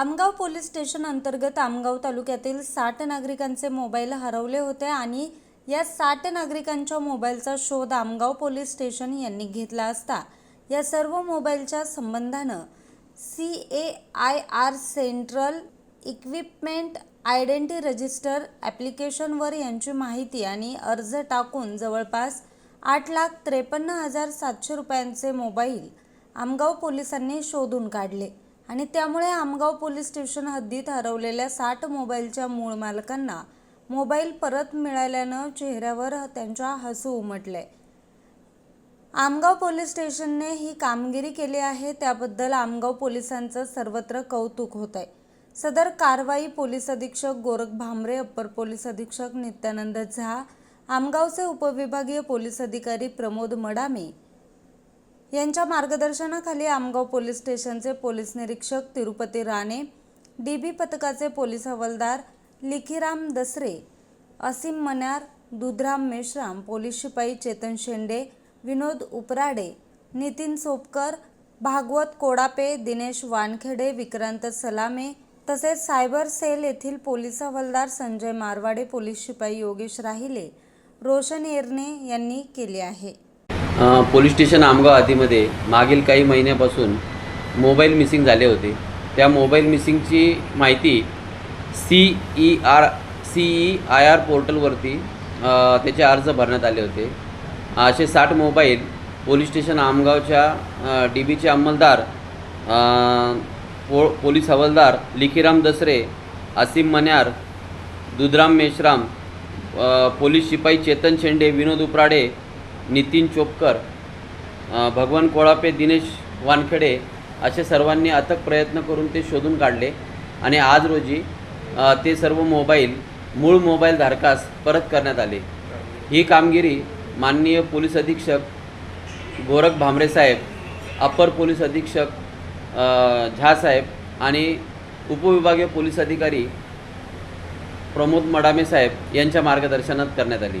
Amgaon police station अंतर्गत आमगाव तालुक्यातील साठ नागरिकांचे मोबाईल हरवले होते आणि या साठ नागरिकांच्या मोबाईलचा शोध आमगाव पोलीस स्टेशन यांनी घेतला असता. या सर्व मोबाईलच्या संबंधानं C E I R central equipment identity register ॲप्लिकेशनवर यांची माहिती आणि अर्ज टाकून जवळपास आठ लाख त्रेपन्न हजार सातशे रुपयांचे मोबाईल आमगाव पोलिसांनी शोधून काढले. आणि त्यामुळे आमगाव पोलीस स्टेशन हद्दीत हरवलेल्या साठ मोबाईलच्या मूळ मालकांना मोबाईल परत मिळाल्यानं चेहऱ्यावर त्यांच्या हसू उमटले. आमगाव पोलीस स्टेशनने ही कामगिरी केली आहे त्याबद्दल आमगाव पोलिसांचं सर्वत्र कौतुक होत आहे सदर कारवाई पोलीस अधीक्षक गोरख भांबरे अप्पर पोलीस अधीक्षक नित्यानंद झा आमगावचे उपविभागीय पोलीस अधिकारी प्रमोद मडामे यांच्या मार्गदर्शनाखाली आमगाव पोलीस स्टेशनचे पोलीस निरीक्षक तिरुपती राणे डी बी पथकाचे पोलीस हवालदार लिखीराम दसरे असीम मन्यार दुधराम मेश्राम पोलीस शिपाई चेतन शेंडे विनोद उपराडे नितीन सोपकर भागवत कोडापे दिनेश वानखेडे विक्रांत सलामे तसेच सायबर सेल येथील पोलीस हवालदार संजय मारवाडे पोलीस शिपाई योगेश राहिले रोशन एरणे यांनी केले आहे. पोलीस स्टेशन आमगाव आदीमध्ये मागील काही महिन्यापासून मोबाईल मिसिंग झाले होते. त्या मोबाईल मिसिंगची माहिती C E R C E I R पोर्टलवरती त्याचे अर्ज भरण्यात आले होते. असे साठ मोबाईल पोलीस स्टेशन आमगावच्या डी बीचे अंमलदार पो पोलीस हवालदार लिखीराम दसरे असीम मन्यार दुधराम मेश्राम पोलीस शिपाई चेतन शेंडे विनोद उपराडे नितीन चोपकर भगवान कोळापे दिनेश वानखेडे असे सर्वांनी अथक प्रयत्न करून ते शोधून काढले. आणि आज रोजी ते सर्व मोबाईल मूळ मोबाईल धारकास परत करण्यात आले. ही कामगिरी माननीय पोलीस अधीक्षक गोरख भामरे साहेब अप्पर पोलीस अधीक्षक झा साहेब आणि उपविभागीय पोलीस अधिकारी प्रमोद मडामे साहेब यांच्या मार्गदर्शनात करण्यात आली.